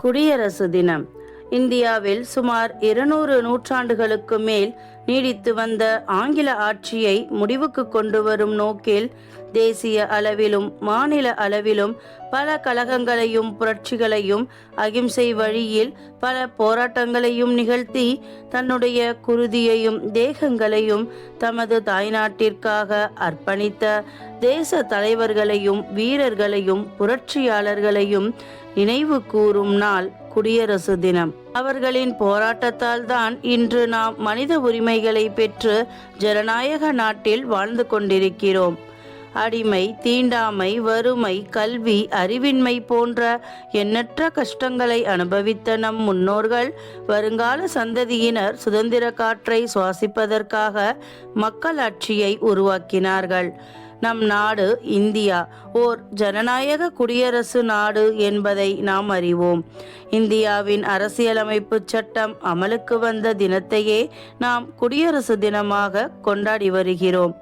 குடியரசு தினம். இந்தியாவில் சுமார் இருநூறு நூற்றாண்டுகளுக்கு மேல் நீடித்து வந்த ஆங்கில ஆட்சியை முடிவுக்கு கொண்டு வரும் நோக்கில் தேசிய அளவிலும் மாநில அளவிலும் பல கழகங்களையும் புரட்சிகளையும் அகிம்சை வழியில் பல போராட்டங்களையும் நிகழ்த்தி தன்னுடைய குருதியையும் தேகங்களையும் தமது தாய்நாட்டிற்காக அர்ப்பணித்த தேச தலைவர்களையும் வீரர்களையும் புரட்சியாளர்களையும் நினைவு கூறும் நாள் குடியரசு தினம். அவர்களின் போராட்டத்தால் தான் இன்று நாம் மனித உரிமைகளை பெற்று ஜனநாயக நாட்டில் வாழ்ந்து கொண்டிருக்கிறோம். அடிமை தீண்டாமை வறுமை கல்வி அறிவின்மை போன்ற எண்ணற்ற கஷ்டங்களை அனுபவித்த நம் முன்னோர்கள் வருங்கால சந்ததியினர் சுதந்திர காற்றை சுவாசிப்பதற்காக மக்களாட்சியை உருவாக்கினார்கள். நம் நாடு இந்தியா. ஓர் ஜனநாயக குடியரசு நாடு என்பதை நாம் அறிவோம். இந்தியாவின் அரசியலமைப்பு சட்டம் அமலுக்கு வந்த தினத்தையே நாம் குடியரசு தினமாக கொண்டாடி வருகிறோம்.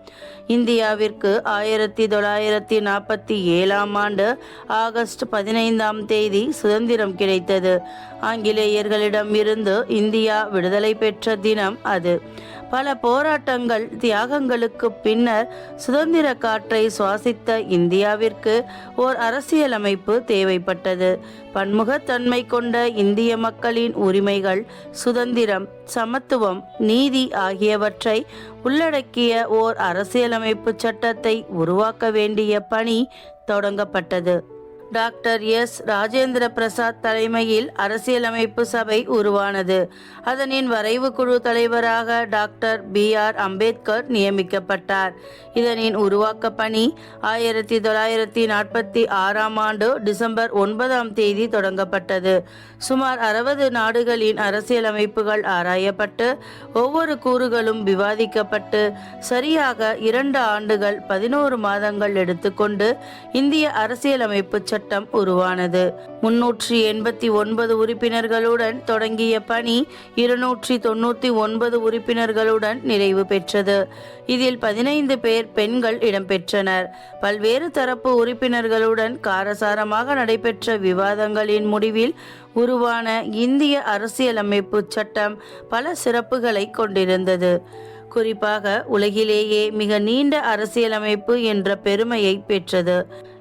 இந்தியாவிற்கு ஆயிரத்தி தொள்ளாயிரத்தி நாற்பத்தி ஏழாம் ஆண்டு ஆகஸ்ட் பதினைந்தாம் தேதி சுதந்திரம் கிடைத்தது. ஆங்கிலேயர்களிடம் இருந்து இந்தியா விடுதலை பெற்ற தினம் அது. பல போராட்டங்கள் தியாகங்களுக்கு பின்னர் சுதந்திர காற்றை சுவாசித்த இந்தியாவிற்கு ஓர் அரசியலமைப்பு தேவைப்பட்டது. பன்முகத்தன்மை கொண்ட இந்திய மக்களின் உரிமைகள் சுதந்திரம் சமத்துவம் நீதி ஆகியவற்றை உள்ளடக்கிய ஓர் அரசியலமைப்பு சட்டத்தை உருவாக்க வேண்டிய பணி தொடங்கப்பட்டது. Doctor S. ராஜேந்திர பிரசாத் தலைமையில் அரசியலமைப்பு சபை உருவானது. அதனின் வரைவு குழு தலைவராக டாக்டர் பி. ஆர். அம்பேத்கர் நியமிக்கப்பட்டார். இதனின் உருவாக்க பணி ஆயிரத்தி தொள்ளாயிரத்தி நாற்பத்தி ஆறாம் ஆண்டு டிசம்பர் ஒன்பதாம் தேதி தொடங்கப்பட்டது. சுமார் அறுபது நாடுகளின் அரசியலமைப்புகள் ஆராயப்பட்டு ஒவ்வொரு கூறுகளும் விவாதிக்கப்பட்டு சரியாக இரண்டு ஆண்டுகள் பதினோரு மாதங்கள் எடுத்துக்கொண்டு இந்திய அரசியலமைப்பு சட்டம் உருவானது. முன்னூற்றி எண்பத்தி ஒன்பது உறுப்பினர்களுடன் தொடங்கிய பணி இருநூற்றி தொண்ணூற்றி ஒன்பது உறுப்பினர்களுடன் நிறைவு பெற்றது. இதில் பதினைந்து பேர் பெண்கள் இடம்பெற்றனர். பல்வேறு தரப்பு உறுப்பினர்களுடன் காரசாரமாக நடைபெற்ற விவாதங்களின் முடிவில் உருவான இந்திய அரசியலமைப்பு சட்டம் பல சிறப்புகளை கொண்டிருந்தது. குறிப்பாக உலகிலேயே மிக நீண்ட அரசியலமைப்பு என்ற பெருமையை பெற்றது.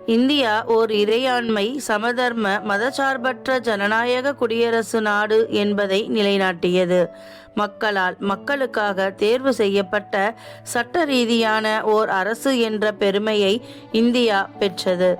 இந்தியா ஓர் இறையாண்மை சமதர்ம மதசார்பற்ற ஜனநாயக குடியரசு நாடு என்பதை நிலைநாட்டியது. மக்களால் மக்களுக்காக தேர்வு செய்யப்பட்ட சட்ட ரீதியான ஓர் அரசு என்ற பெருமையை இந்தியா பெற்றது.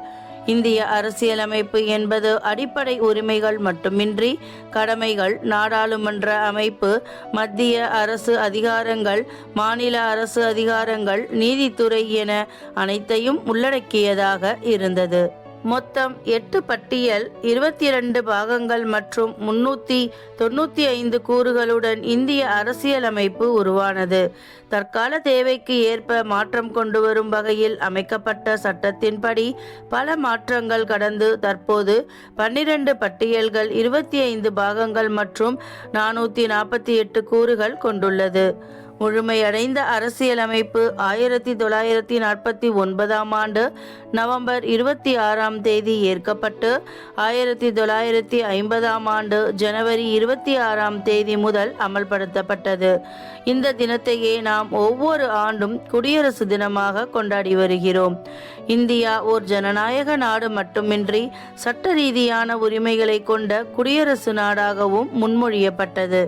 இந்திய அரசியலமைப்பு என்பது அடிப்படை உரிமைகள் மட்டுமின்றி கடமைகள். நாடாளுமன்ற அமைப்பு மத்திய அரசு அதிகாரங்கள் மாநில அரசு அதிகாரங்கள் நீதித்துறை என அனைத்தையும் உள்ளடக்கியதாக இருந்தது. மொத்தம் எட்டு பட்டியல் இருபத்தி இரண்டு பாகங்கள் மற்றும் முன்னூற்றி தொண்ணூற்றி ஐந்து கூறுகளுடன் இந்திய அரசியலமைப்பு உருவானது. தற்கால தேவைக்கு ஏற்ப மாற்றம் கொண்டு வரும் வகையில் அமைக்கப்பட்ட சட்டத்தின்படி பல மாற்றங்கள் கடந்து தற்போது பன்னிரண்டு பட்டியல்கள் இருபத்தி ஐந்து பாகங்கள் மற்றும் நானூற்றி நாற்பத்தி எட்டு கூறுகள் கொண்டுள்ளது. முழுமையடைந்த அரசியலமைப்பு ஆயிரத்தி தொள்ளாயிரத்தி நாற்பத்தி ஒன்பதாம் ஆண்டு நவம்பர் இருபத்தி ஆறாம் தேதி ஏற்கப்பட்டு ஆயிரத்தி தொள்ளாயிரத்தி ஐம்பதாம் ஆண்டு ஜனவரி இருபத்தி ஆறாம் தேதி முதல் அமல்படுத்தப்பட்டது. இந்த தினத்தையே நாம் ஒவ்வொரு ஆண்டும் குடியரசு தினமாக கொண்டாடி வருகிறோம். இந்தியா ஓர் ஜனநாயக நாடு மட்டுமின்றி சட்ட ரீதியான உரிமைகளை கொண்ட குடியரசு நாடாகவும் முன்மொழியப்பட்டது.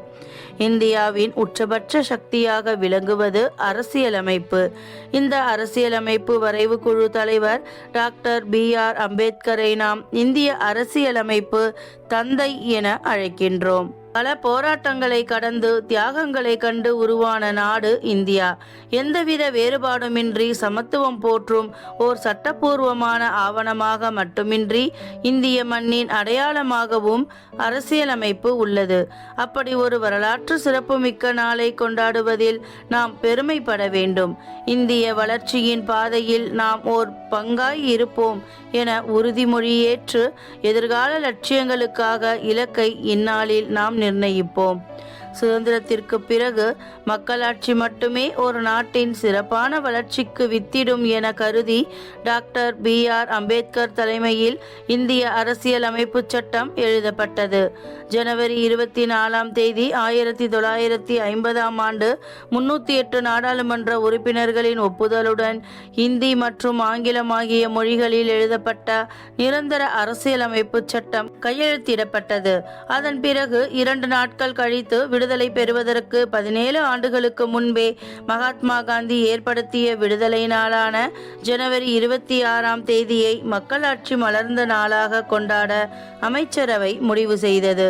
இந்தியாவின் உச்சபட்ச சக்தியாக விளங்குவது அரசியலமைப்பு. இந்த அரசியலமைப்பு வரைவு குழு தலைவர் டாக்டர் பி ஆர் அம்பேத்கரை நாம் இந்திய அரசியலமைப்பு தந்தை என அழைக்கின்றோம். பல போராட்டங்களை கடந்து தியாகங்களை கண்டு உருவான நாடு இந்தியா. எந்தவித வேறுபாடுமின்றி சமத்துவம் போற்றும் ஓர் சட்டப்பூர்வமான ஆவணமாக மட்டுமின்றி இந்திய மண்ணின் அடையாளமாகவும் அரசியலமைப்பு உள்ளது. அப்படி ஒரு வரலாற்று சிறப்புமிக்க நாளை கொண்டாடுவதில் நாம் பெருமைப்பட வேண்டும். இந்திய வளர்ச்சியின் பாதையில் நாம் ஓர் பங்காய் இருப்போம் என உறுதிமொழியேற்று எதிர்கால லட்சியங்களுக்காக இலக்கை இந்நாளில் நாம் நிர்ணயிப்போம். சுதந்திரத்திற்கு பிறகு மக்களாட்சி மட்டுமே ஒரு நாட்டின் சிறப்பான வளர்ச்சிக்கு வித்திடும் என கருதி டாக்டர் பி ஆர் அம்பேத்கர் தலைமையில் இந்திய அரசியலமைப்பு சட்டம் எழுதப்பட்டது. ஜனவரி இருபத்தி நாலாம் தேதி ஆயிரத்தி தொள்ளாயிரத்தி ஐம்பதாம் ஆண்டு முன்னூற்றி எட்டு நாடாளுமன்ற உறுப்பினர்களின் ஒப்புதலுடன் இந்தி மற்றும் ஆங்கிலம் ஆகிய மொழிகளில் எழுதப்பட்ட நிரந்தர அரசியலமைப்பு சட்டம் கையெழுத்திடப்பட்டது. அதன் பிறகு இரண்டு நாட்கள் கழித்து விடுதலை பெறுவதற்கு பதினேழு ஆண்டுகளுக்கு முன்பே மகாத்மா காந்தி ஏற்படுத்திய விடுதலை நாளான ஜனவரி இருபத்தி ஆறாம் தேதியை மக்களாட்சி மலர்ந்த நாளாக கொண்டாட அமைச்சரவை முடிவு செய்தது.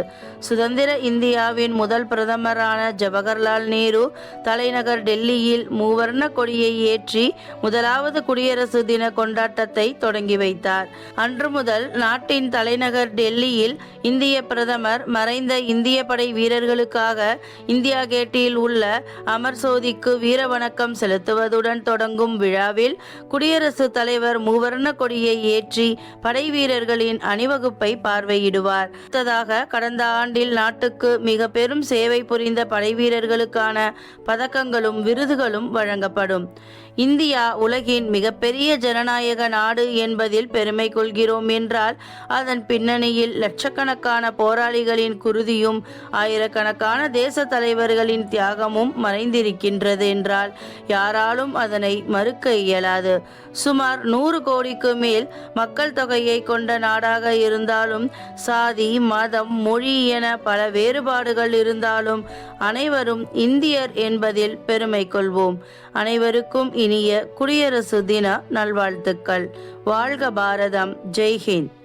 சுதந்திர இந்தியாவின் முதல் பிரதமரான ஜவஹர்லால் நேரு தலைநகர் டெல்லியில் மூவர்ண கொடியை ஏற்றி முதலாவது குடியரசு தின கொண்டாட்டத்தை தொடங்கி வைத்தார். அன்று முதல் நாட்டின் தலைநகர் டெல்லியில் இந்திய பிரதமர் மறைந்த இந்திய படை வீரர்களுக்காக இந்தியா கேட்டில் உள்ள அமர் சோதிக்கு வீர வணக்கம் செலுத்துவதுடன் தொடங்கும் விழாவில் குடியரசுத் தலைவர் மூவர்ண கொடியை ஏற்றி படை வீரர்களின் அணிவகுப்பை பார்வையிடுவார். அடுத்ததாக கடந்த ஆண்டில் நாட்டுக்கு மிக பெரும் சேவை புரிந்த படைவீரர்களுக்கான பதக்கங்களும் விருதுகளும் வழங்கப்படும். இந்தியா உலகின் மிகப்பெரிய ஜனநாயக நாடு என்பதில் பெருமை கொள்கிறோம் என்றால் அதன் பின்னணியில் லட்சக்கணக்கான போராளிகளின் குருதியும் ஆயிரக்கணக்கான தேச தலைவர்களின் தியாகமும் மறைந்திருக்கின்றது என்றால் யாராலும் அதனை மறுக்க இயலாது. சுமார் நூறு கோடிக்கு மேல் மக்கள் தொகையை கொண்ட நாடாக இருந்தாலும் சாதி மதம் மொழி என பல வேறுபாடுகள் இருந்தாலும் அனைவரும் இந்தியர் என்பதில் பெருமை கொள்வோம். அனைவருக்கும் இனிய குடியரசு தின நல்வாழ்த்துக்கள். வாழ்க பாரதம். ஜெய்ஹிந்த்